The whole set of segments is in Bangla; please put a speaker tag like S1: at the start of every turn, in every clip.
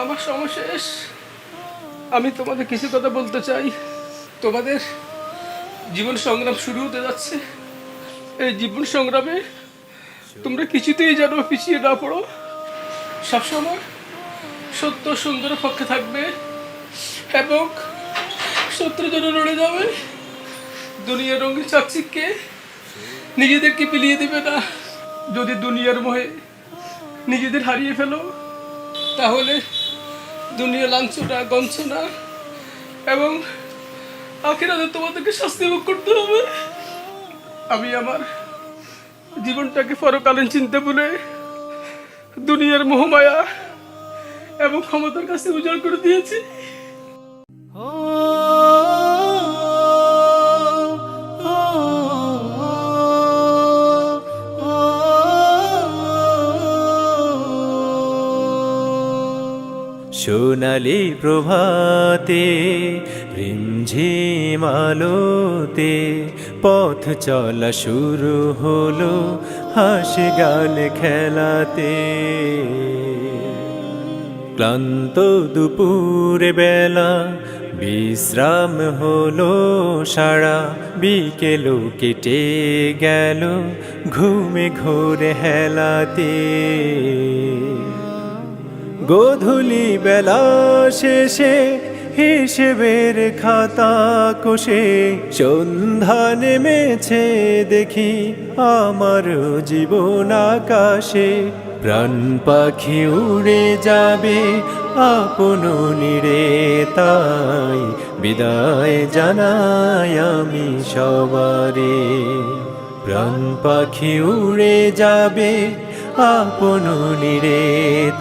S1: আমার সময় শেষ। আমি তোমাদের কিছু কথা বলতে চাই। তোমাদের জীবন সংগ্রাম শুরু হতে যাচ্ছে। এই জীবন সংগ্রামে তোমরা কিছুতেই যেন পিছিয়ে না পড়ো। সবসময় সত্য সুন্দরের পক্ষে থাকবে এবং সত্য যেন লড়ে যাবে। দুনিয়ার রঙের চাকচিককে নিজেদেরকে পিলিয়ে দিবে না। যদি দুনিয়ার মোহে নিজেদের হারিয়ে ফেলো। তাহলে দুনিয়া লাঞ্ছনা গঞ্চনা এবং আখিরাতে তোমাদেরকে শাস্তি ভোগ করতে হবে। আমি আমার জীবনটাকে পরকালীন চিনতে বলে দুনিয়ার মোহমায়া এবং ক্ষমতার কাছে উজাড় করে দিয়েছি।
S2: সোনালি প্রভাতে রিমঝিম পথ চলা শুরু হলো হাসি গান খেলাতে। ক্লান্ত দুপুরে বেলা বিশ্রাম হলো সারা বিকেলও কেটে গেল ঘুমে ঘোরে হেলাতে। গোধূলি বেলা শেষে হিসেবের খাতা কোষে সন্ধ্যা নেমেছে দেখি আমার জীবন আকাশে। প্রাণ পাখি উড়ে যাবে আপন নিরে তাই বিদায় জানাই আমি সবারে। প্রাণ পাখি উড়ে যাবে আপন নিরে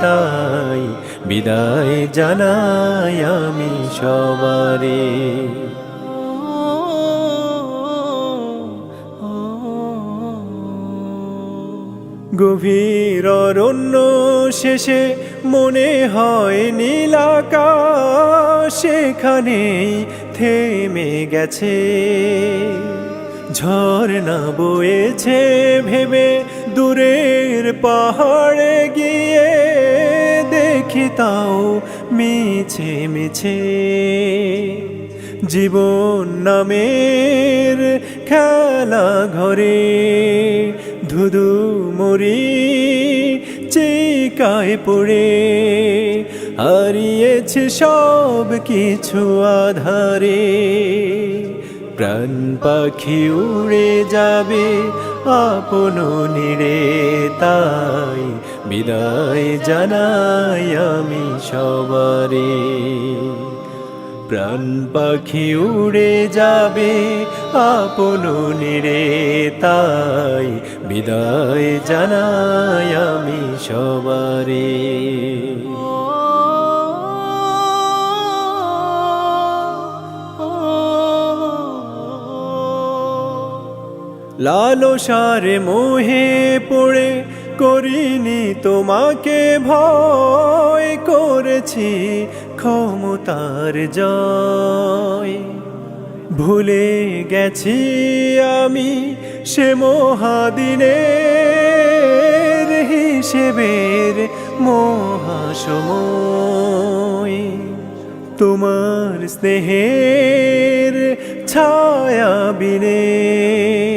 S2: তাই বিদায় জানাই আমি সবারে। গভীর অরণ্য শেষে মনে হয় নীলাকা সেখানেই থেমে গেছে। ঝর্ণা বয়েছে ভেবে দূরের পাহাড়ে গিয়ে দেখি তাও মিছে মিছে। জীবন নামের খেলা ঘরে ধুধু মরি চিকায় পড়ে। হারিয়েছে সব কিছু আধারে। প্রাণ পাখি উড়ে যাবে আপন নিরে তাই বিদায় জানাই আমি সবারে। প্রাণ পাখি উড়ে যাবে আপন নিরে তাই বিদায় জানাই আমি সবারে। লালসারে মোহে পড়ে করিনি তোমাকে ভয় করেছি ক্ষমতার জয়। ভুলে গেছি আমি সে মহাদিনের হিসেবের মহাসময়। তোমার স্নেহের ছায়া বিনে পার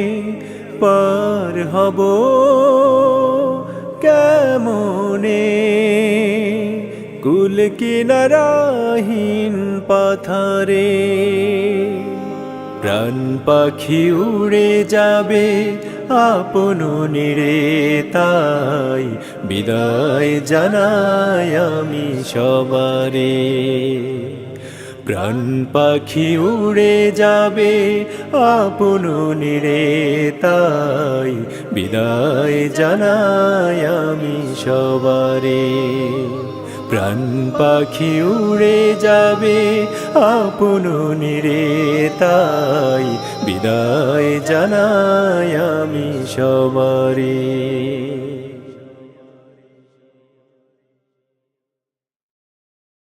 S2: হব কেমনে? কুল কিনারাহীন পাথারে প্রাণ পাখি উড়ে যাবে আপন নিরে তাই বিদায় জানাই আমি সবারে। প্রাণ পাখি উড়ে যাবে আপন নিরে তাই বিদায় জানাই আমি সবারে। প্রাণ পাখি উড়ে যাবে আপন নিরে তাই বিদায় জানাই আমি সবারে।